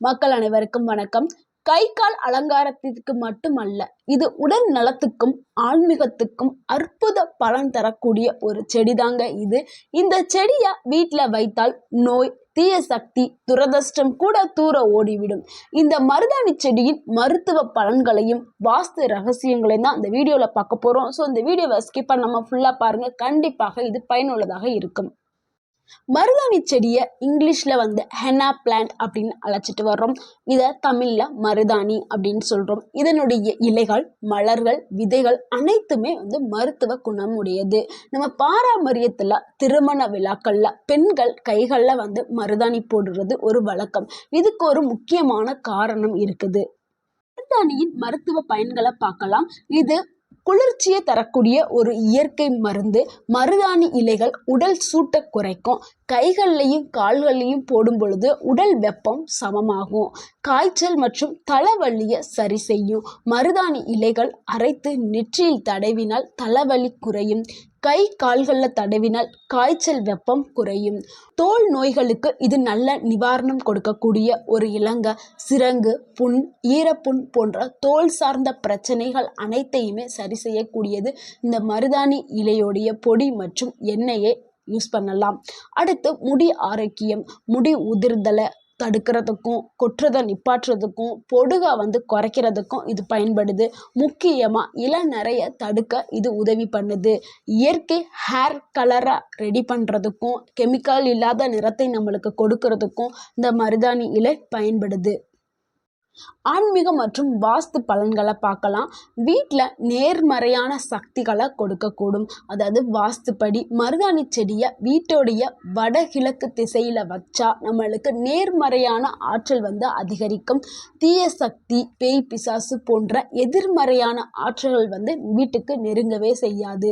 மக்கள் அனைவருக்கும் வணக்கம். கை கால் அலங்காரத்திற்கு மட்டுமல்ல இது உடல் நலத்துக்கும் ஆன்மீகத்துக்கும் அற்புத பலன் தரக்கூடிய ஒரு செடிதாங்க இது. இந்த செடியை வீட்டில் வைத்தால் நோய் தீய சக்தி துரதிர்ஷ்டம் கூட தூர ஓடிவிடும். இந்த மருதாணி செடியின் மருத்துவ பலன்களையும் வாஸ்து ரகசியங்களையும் தான் இந்த வீடியோவில் பார்க்க போகிறோம் ஸோ இந்த வீடியோவை ஸ்கிப் பண்ணாமல் ஃபுல்லாக பாருங்கள் கண்டிப்பாக இது பயனுள்ளதாக இருக்கும். மருதாணி செடியை இங்கிலீஷில் வந்து ஹெனா பிளான்ட் அப்படின்னு அழைச்சிட்டு வர்றோம். இதை தமிழில் மருதாணி அப்படின்னு சொல்கிறோம் இதனுடைய இலைகள் மலர்கள் விதைகள் அனைத்துமே வந்து மருத்துவ குணம் உடையது நம்ம பாரம்பரியத்தில் திருமண விழாக்களில் பெண்கள் கைகளில் வந்து மருதாணி போடுறது ஒரு வழக்கம். இதுக்கு ஒரு முக்கியமான காரணம் இருக்குது. மருதாணியின் மருத்துவ பயன்களை பார்க்கலாம். இது குளிர்ச்சியை தரக்கூடிய ஒரு இயற்கை மருந்து மருதாணி இலைகள் உடல் சூட்டை குறைக்கும். கைகள்லையும் கால்கள்லையும் போடும் பொழுது உடல் வெப்பம் சமமாகும். காய்ச்சல் மற்றும் தலைவலியை சரி செய்யும். மருதாணி இலைகள் அரைத்து நெற்றியில் தடவினால் தலைவலி குறையும். கை கால்களில் தடவினால் காய்ச்சல் வெப்பம் குறையும். தோல் நோய்களுக்கு இது நல்ல நிவாரணம் கொடுக்கக்கூடிய ஒரு இலங்கை சிரங்கு புண் ஈரப்புண் போன்ற தோல் சார்ந்த பிரச்சனைகள் அனைத்தையுமே சரி செய்யக்கூடியது. இந்த மருதாணி இலையோடைய பொடி மற்றும் எண்ணெயை யூஸ் பண்ணலாம். அடுத்து முடி ஆரோக்கியம் முடி உதிர்தலை தடுக்கிறதுக்கும் கொட்டுறதை நிப்பாட்டுறதுக்கும் பொடுகை வந்து குறைக்கிறதுக்கும் இது பயன்படுது. முக்கியமாக இளநரைய தடுக்க இது உதவி பண்ணுது. இயற்கை ஹேர் கலராக ரெடி பண்ணுறதுக்கும் கெமிக்கல் இல்லாத நிறத்தை நம்மளுக்கு கொடுக்கறதுக்கும் இந்த மருதாணி இலை பயன்படுது. ஆன்மீகம் மற்றும் வாஸ்து பலன்களை பார்க்கலாம். வீட்டில் நேர்மறையான சக்திகளை கொடுக்கக்கூடும். அதாவது வாஸ்துப்படி மருதாணி செடியை வீட்டோடைய வடகிழக்கு திசையில் வச்சா நம்மளுக்கு நேர்மறையான ஆற்றல் வந்து அதிகரிக்கும். தீய சக்தி பேய் பிசாசு போன்ற எதிர்மறையான ஆற்றல்கள் வந்து வீட்டுக்கு நெருங்கவே செய்யாது.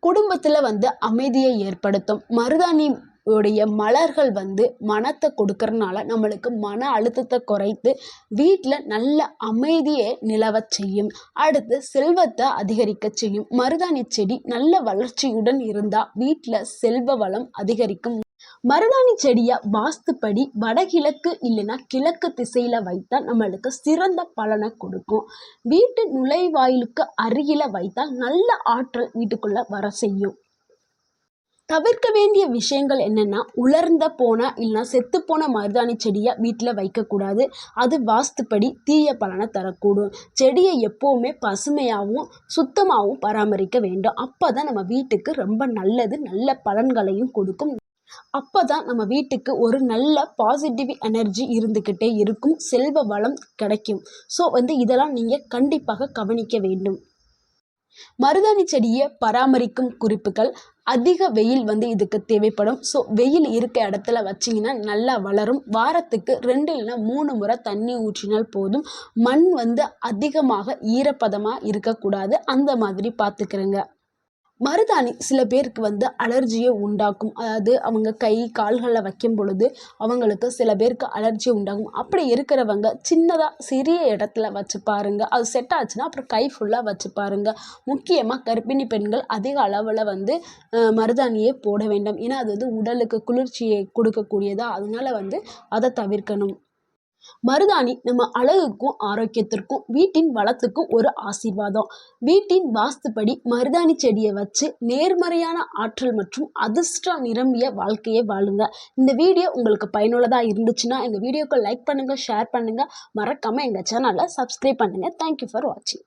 குடும்பத்தில் வந்து அமைதியை ஏற்படுத்தும். மருதாணி உடைய மலர்கள் வந்து மனத்தை கொடுக்கறனால நம்மளுக்கு மன அழுத்தத்தை குறைத்து வீட்டில் நல்ல அமைதியை நிலவ செய்யும். அடுத்து செல்வத்தை அதிகரிக்க செய்யும். மருதாணி செடி நல்ல வளர்ச்சியுடன் இருந்தால் வீட்டில் செல்வ வளம் அதிகரிக்கும். மருதாணி செடியை வாஸ்துப்படி வடகிழக்கு இல்லைன்னா கிழக்கு திசையில் வைத்தால் நம்மளுக்கு சிறந்த பலனை கொடுக்கும். வீட்டு நுழைவாயிலுக்கு அருகில் வைத்தால் நல்ல ஆற்றல் வீட்டுக்குள்ளே வர செய்யும். தவிர்க்க வேண்டிய விஷயங்கள் என்னென்னா உலர்ந்த போன இல்லைனா செத்து போன மருதாணி செடியை வீட்டில் வைக்கக்கூடாது. அது வாஸ்துப்படி தீய பலனை தரக்கூடும். செடியை எப்போவுமே பசுமையாகவும் சுத்தமாகவும் பராமரிக்க வேண்டும். அப்போ தான் நம்ம வீட்டுக்கு ரொம்ப நல்லது நல்ல பலன்களையும் கொடுக்கும். அப்போ தான் நம்ம வீட்டுக்கு ஒரு நல்ல பாசிட்டிவ் எனர்ஜி இருந்துக்கிட்டே இருக்கும். செல்வ வளம் கிடைக்கும். ஸோ வந்து இதெல்லாம் நீங்கள் கண்டிப்பாக கவனிக்க வேண்டும். மருதாணி செடியை பராமரிக்கும் குறிப்புகள் அதிக வெயில் வந்து இதுக்கு தேவைப்படும். ஸோ வெயில் இருக்க இடத்துல வச்சிங்கன்னா நல்லா வளரும். வாரத்துக்கு ரெண்டு இல்லைனா மூணு முறை தண்ணி ஊற்றினால் போதும். மண் வந்து அதிகமாக ஈரப்பதமாக இருக்கக்கூடாது. அந்த மாதிரி பார்த்துக்கிறேங்க. மருதாணி சில பேருக்கு வந்து அலர்ஜியை உண்டாக்கும். அதாவது அவங்க கை கால்களில் வைக்கும் பொழுது அவங்களுக்கு சில பேருக்கு அலர்ஜி உண்டாகும். அப்படி இருக்கிறவங்க சின்னதாக சிறிய இடத்துல வச்சு பாருங்கள் அது செட் ஆச்சுன்னா அப்புறம் கை ஃபுல்லாக வச்சு பாருங்கள் முக்கியமாக கர்ப்பிணி பெண்கள் அதிக அளவில் வந்து மருதாணியை போட வேண்டாம். ஏன்னா அது வந்து உடலுக்கு குளிர்ச்சியை கொடுக்கக்கூடியதாக அதனால் வந்து அதை தவிர்க்கணும். மருதாணி நம்ம அழகுக்கும் ஆரோக்கியத்திற்கும் வீட்டின் வளத்துக்கும் ஒரு ஆசீர்வாதம். வீட்டின் வாஸ்துப்படி மருதாணி செடியை வச்சு நேர்மறையான ஆற்றல் மற்றும் அதிர்ஷ்டம் நிரம்பிய வாழ்க்கையை வாழுங்க. இந்த வீடியோ உங்களுக்கு பயனுள்ளதாக இருந்துச்சுன்னா எங்கள் வீடியோக்கு லைக் பண்ணுங்கள் ஷேர் பண்ணுங்கள் மறக்காமல் எங்கள் சேனலை சப்ஸ்கிரைப் பண்ணுங்கள் தேங்க்யூ ஃபார் வாட்சிங்